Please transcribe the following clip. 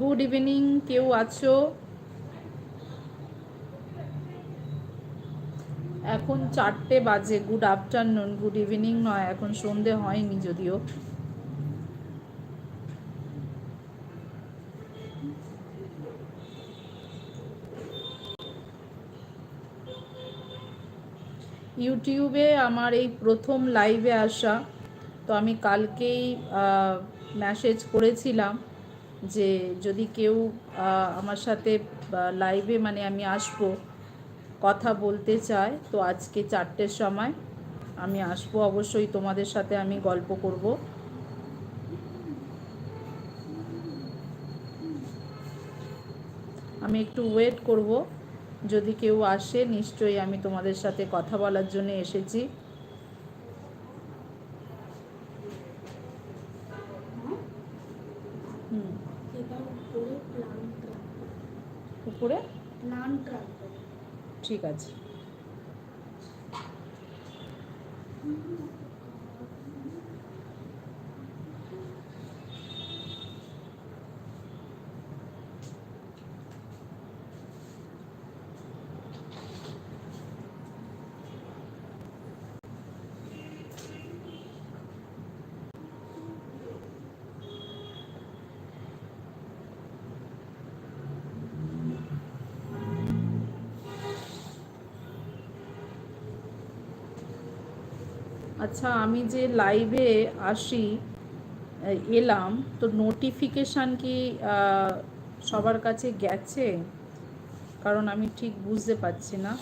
Good evening কেউ আছো? এখন চারটে বাজে গুড আফটারনুন গুড ইভিনিং নয়, এখন সন্ধে হয়নি যদিও। ইউটিউবে আমার এই প্রথম লাইভে আসা, তো আমি কালকেই মেসেজ করেছিলাম। যে যদি কেউ আমার সাথে লাইভে মানে আমি আসব, কথা বলতে চায়, তো আজকে চারটের সময় আমি আসব। অবশ্যই তোমাদের সাথে আমি গল্প করব। আমি একটু ওয়েট করব। যদি কেউ আসে, নিশ্চয়ই আমি তোমাদের সাথে কথা বলার জন্য এসেছি। হুম। উপরে ঠিক আছে। আচ্ছা আমি যে লাইভে আসি এলাম, তো নোটিফিকেশান কি সবার কাছে গেছে? কারণ আমি ঠিক বুঝতে পারছি না।